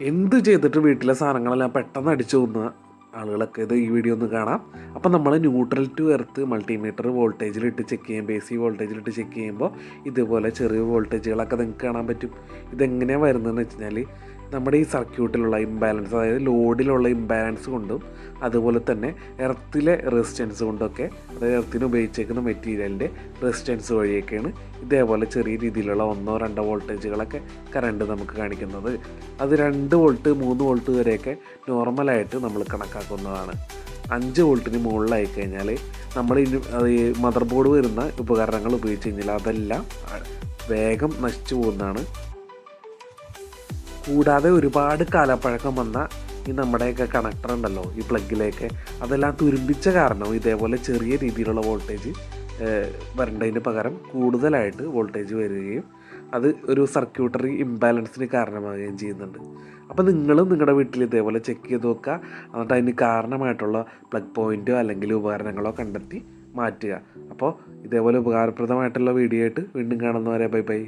എന്ത് ചെയ്തിട്ട് വീട്ടിലെ സാധനങ്ങളെല്ലാം പെട്ടെന്ന് അടിച്ചു പോകുന്ന ആളുകളൊക്കെ ഇത് ഈ വീഡിയോ ഒന്ന് കാണാം. അപ്പം നമ്മൾ ന്യൂട്രൽ ടു എർത്ത് മൾട്ടിമീറ്റർ വോൾട്ടേജിലിട്ട് ചെക്ക് ചെയ്യുമ്പോൾ എ സി വോൾട്ടേജിലിട്ട് ചെക്ക് ചെയ്യുമ്പോൾ ഇതുപോലെ ചെറിയ വോൾട്ടേജുകളൊക്കെ നിങ്ങൾക്ക് കാണാൻ പറ്റും. ഇതെങ്ങനെയാണ് വരുന്നതെന്ന് വെച്ച് കഴിഞ്ഞാൽ നമ്മുടെ ഈ സർക്യൂട്ടിലുള്ള ഇംബാലൻസ് അതായത് ലോഡിലുള്ള ഇംബാലൻസ് കൊണ്ടും അതുപോലെ തന്നെ എർത്തിലെ റെസിസ്റ്റൻസ് കൊണ്ടൊക്കെ അതായത് എർത്തിന് ഉപയോഗിച്ചേക്കുന്ന മെറ്റീരിയലിന്റെ റെസിസ്റ്റൻസ് വഴിയൊക്കെയാണ് ഇതേപോലെ ചെറിയ രീതിയിലുള്ള ഒന്നോ രണ്ടോ വോൾട്ടേജുകളൊക്കെ കറണ്ട് നമുക്ക് കാണിക്കുന്നത്. അത് രണ്ട് വോൾട്ട് മൂന്ന് വോൾട്ട് വരെയൊക്കെ നോർമലായിട്ട് നമ്മൾ കണക്കാക്കുന്നതാണ്. അഞ്ച് വോൾട്ടിന് മുകളിലായി കഴിഞ്ഞാൽ നമ്മൾ ഈ മദർ ബോർഡ് വരുന്ന ഉപകരണങ്ങൾ ഉപയോഗിച്ച് കഴിഞ്ഞാൽ അതെല്ലാം വേഗം നശിച്ചു പോകുന്നതാണ്. കൂടാതെ ഒരുപാട് കാലപ്പഴക്കം വന്ന ഈ നമ്മുടെയൊക്കെ കണക്ടർ ഉണ്ടല്ലോ ഈ പ്ലഗിലേക്ക് അതെല്ലാം തുരുമ്പിച്ച കാരണം ഇതേപോലെ ചെറിയ രീതിയിലുള്ള വോൾട്ടേജ് വരേണ്ടതിന് പകരം കൂടുതലായിട്ട് വോൾട്ടേജ് വരികയും അത് ഒരു സർക്യൂട്ടറി ഇംബാലൻസിന് കാരണമാവുകയും ചെയ്യുന്നുണ്ട്. അപ്പോൾ നിങ്ങളും നിങ്ങളുടെ വീട്ടിൽ ഇതേപോലെ ചെക്ക് ചെയ്ത് നോക്കുക. എന്നിട്ട് അതിന് കാരണമായിട്ടുള്ള പ്ലഗ് പോയിന്റോ അല്ലെങ്കിൽ ഉപകരണങ്ങളോ കണ്ടെത്തി മാറ്റുക. അപ്പോൾ ഇതേപോലെ ഉപകാരപ്രദമായിട്ടുള്ള വീഡിയോ ആയിട്ട് വീണ്ടും കാണുന്നവരെ ബൈ ബൈ